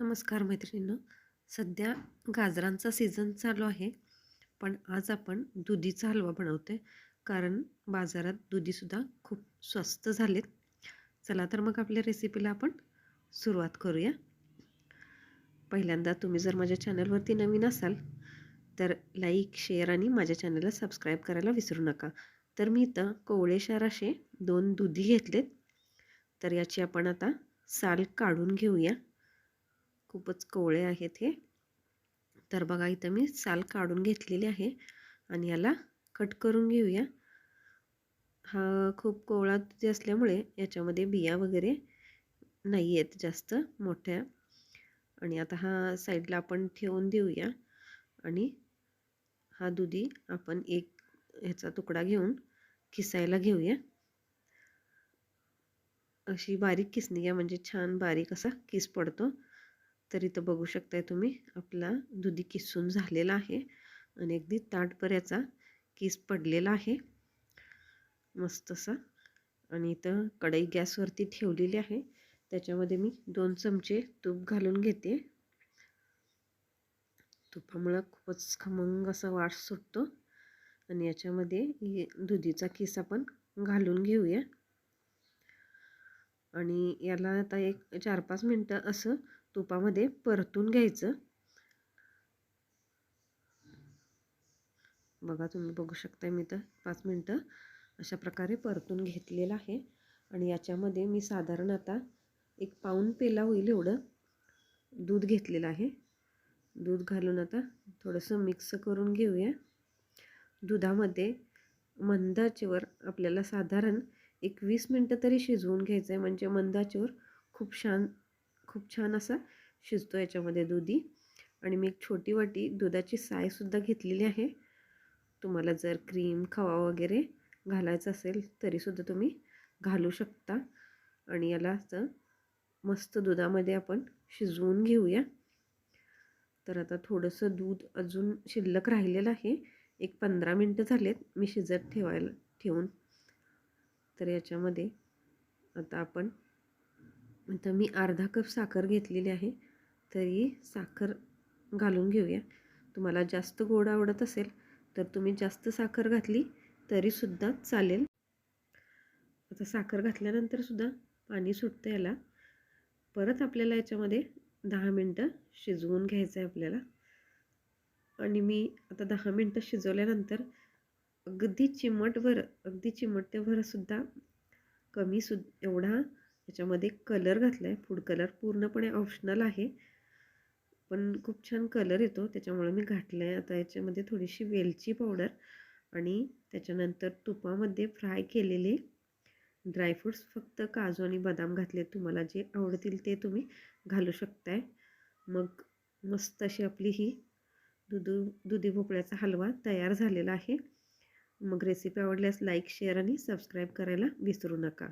नमस्कार मैत्रिणींनो. सध्या गाजरांचा सीझन चालू आहे. पण आज आपण दुधीचा हलवा बनवते कारण बाजारात दुधीसुद्धा खूप स्वस्त झालेत. चला तर मग आपल्या रेसिपीला आपण सुरुवात करूया. पहिल्यांदा तुम्ही जर माझ्या चॅनलवरती नवीन असाल तर लाईक शेअर आणि माझ्या चॅनलला सबस्क्राईब करायला विसरू नका. तर मी इथं कोवळेशार असे दोन दुधी घेतलेत. तर याची आपण आता साल काढून घेऊया. खूपच कोवळे आहेत हे. तर बघा इथं मी साल काढून घेतलेली आहे आणि याला कट करून घेऊया. हा खूप कोवळा दुधी असल्यामुळे याच्यामध्ये बिया वगैरे नाही आहेत जास्त मोठ्या. आणि आता हा साईडला आपण ठेवून देऊया. आणि हा दुधी आपण एक ह्याचा तुकडा घेऊन किसायला घेऊया. अशी बारीक किसणी घ्या म्हणजे छान बारीक असा किस पडतो. तर इथं बघू शकताय तुम्ही आपला दुधी किसून झालेला आहे आणि अगदी ताटपर्याचा किस पडलेला आहे. मस्त असा. आणि इथं कढई गॅसवरती ठेवलेली आहे. त्याच्यामध्ये मी दोन चमचे तूप घालून घेते. तुपामुळं खूपच खमंग असा वास सुटतो. आणि याच्यामध्ये दुधीचा किस आपण घालून घेऊया. आणि याला आता एक चार पाच मिनटं असं तुपामध्ये परतून घ्यायचं. बघा तुम्ही बघू शकता मी तर पाच मिनटं अशा प्रकारे परतून घेतलेलं आहे. आणि याच्यामध्ये मी साधारण आता एक पाऊन पेला होईल एवढं दूध घेतलेलं आहे. दूध घालून आता थोडंसं मिक्स करून घेऊया. दुधामध्ये मंदाचेवर आपल्याला साधारण एक वीस मिनटं तरी शिजवून घ्यायचं आहे म्हणजे मंदाचोर खूप छान खूप छान असा शिजतो याच्यामध्ये दुधी. आणि मी एक छोटी वाटी दुधाची सायसुद्धा घेतलेली आहे. तुम्हाला जर क्रीम खवा वगैरे घालायचं असेल तरीसुद्धा तुम्ही घालू शकता. आणि याला असं मस्त दुधामध्ये आपण शिजवून घेऊया. तर आता थोडंसं दूध अजून शिल्लक राहिलेलं आहे. एक पंधरा मिनटं झालेत मी शिजत ठेवायला ठेवून. तर याच्यामध्ये आता आपण आता मी अर्धा कप साखर घेतलेली आहे तरी साखर घालून घेऊया. तुम्हाला जास्त गोड आवडत असेल तर तुम्ही जास्त साखर घातली तरीसुद्धा चालेल. आता साखर घातल्यानंतर सुद्धा पाणी सुटतं याला. परत आपल्याला याच्यामध्ये दहा मिनटं शिजवून घ्यायचं आहे आपल्याला. आणि मी आता दहा मिनटं शिजवल्यानंतर अगदी चिमटभर अगदी चिमटभरसुद्धा कमी सु एवढा याच्यामध्ये कलर घातला आहे फूड कलर पूर्णपणे ऑप्शनल आहे. पण खूप छान कलर येतो. त्याच्यामुळे मी घातलं आहे आता याच्यामध्ये थोडीशी वेलची पावडर आणि त्याच्यानंतर तुपामध्ये फ्राय केलेले ड्रायफ्रूट्स फक्त काजू आणि बदाम घातले. तुम्हाला जे आवडतील ते तुम्ही घालू शकताय. मग मस्त अशी आपली ही दुधू दुधी भोपळ्याचा हलवा तयार झालेला आहे. मग रेसिपी आवडल्यास लाईक शेअर आणि सबस्क्राईब करायला विसरू नका.